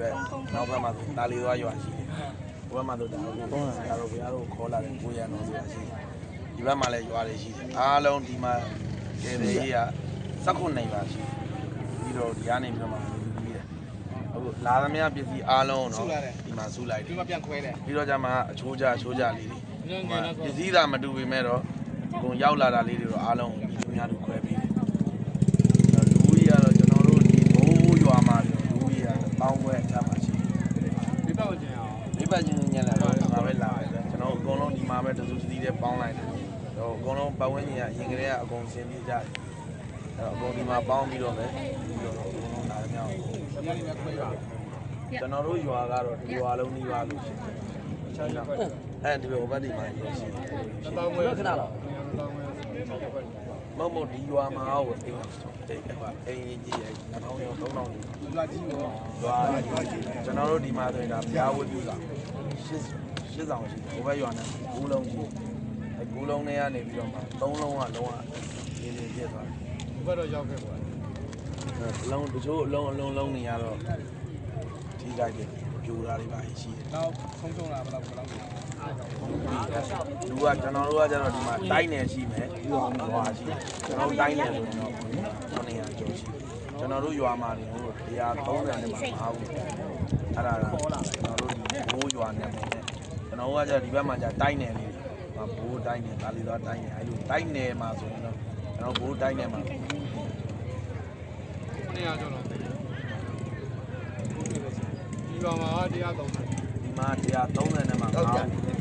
အတွက်နောက်ဘက်မှာဆိုတာလီသွားရွာရှိတယ်ဘက်မှာတော့ဒါကိုဆရာတို့ဘုရားတို့ခေါ်လာတယ်ကိုရံတော်ဆိုတာရှိတယ်ဒီဘက်မှာလည်းရွာတွေရှိတယ်အားလုံးဒီမှာကေရေကြီးက16နေပါရှိပြီးတော့ဒီကနေပြီးတော့မှပြီးတယ်အခုလာသမျှပစ္စည်းအားလုံးတော့ဒီမှာစုလိုက်တယ်ဒီမှာပြန်ခွဲတယ်ပြီးတော့ကြမှာအချိုးကြအချိုးကြလေးတွေငယ်ငယ်တော့ပစ္စည်းသာမတူပေမဲ့တော့အကုန်ရောက်လာတာလေးတွေတော့အားလုံးဒီလူများတို့ခွဲပြီးတယ်လူကြီးကတော့ကျွန်တော်တို့ဒီဘိုးရွာမှာလူကြီးကတောင်းခွဲအထက်မှာရှိတယ် ဒီတော့ကျင် အောင်မိဘချင်းညက်လာတော့ဒီမှာပဲလာတယ်ကျွန်တော်အကုန်လုံးဒီမှာပဲတစုစီတဲ့ပေါင်းလိုက်တယ်တော့အကုန်လုံးပတ်ဝန်းကျင်ကအရင်ကတည်းကအကုန်ဆင်ပြေကြတယ်အဲ့တော့အကုန်ဒီမှာပေါင်းပြီးတော့ပဲပြီးတော့အကုန်လုံးလာကြအောင်ဒီနေ့လည်းခွဲရအောင်ကျွန်တော်တို့ရွာကတော့ဒီရွာလုံးဒီရွာလို့ရှိတယ်ချမ်းသာအဲဒီဘက်ဘက်ဒီမှာရှိတယ်တောင်းခွဲခဏ တော့မမဒီရွာမှာဟိုအိမ်တိတ်ကအိမ်ကြီးရဲ့2000ရော3000ရောလူလာကြီးရောရွာကျွန်တော်တို့ဒီမှာဆိုရင်ဒါဘုရားဝတ်ပြုဆောင်ရှစ်ရှစ်ဆောင်ရှိတယ်ဟိုဘက်ရွာနဲ့9လုံးရှိတယ်အဲ9လုံးနဲ့ကနေပြီးတော့မှ3လုံးကလုံးဝရင်းရင်းပြည့်သွားတယ်ဘယ်တော့ရောက်ခဲ့ပါလဲအလုံးတချို့အလုံးအလုံးလုံးနေရတော့ထိကြိုက်တယ်ပြိုတာတွေပါရှိတယ်နောက်ဆုံးဆုံးလာဘယ်လောက်ဘယ်လောက် လူကကျွန်တော်တို့ကကျတော့ဒီမှာတိုင်းနယ်ရှိမယ်ပြီးတော့ရွာရှိတယ်ကျွန်တော်တို့တိုင်းနယ်ဆိုတော့900ကျော်ရှိတယ်ကျွန်တော်တို့ရွာမှာနေဟို130နဲ့မှာမအားဘူးအဲ့ဒါကကျွန်တော်တို့ဒီဘိုးရွာနယ်နဲ့ကျွန်တော်တို့ကကျဒီဘက်မှာကျတိုင်းနယ်လေးမှာဘိုးတိုင်းနယ်ဒါလေးတော့တိုင်းနယ်အဲ့လိုတိုင်းနယ်မှာဆိုရင်တော့ကျွန်တော်ဘိုးတိုင်းနယ်မှာ900ကျော်တော့ဒီကောင်မှာတရားတော့ဒီမှာ130နဲ့မှာမအားဘူး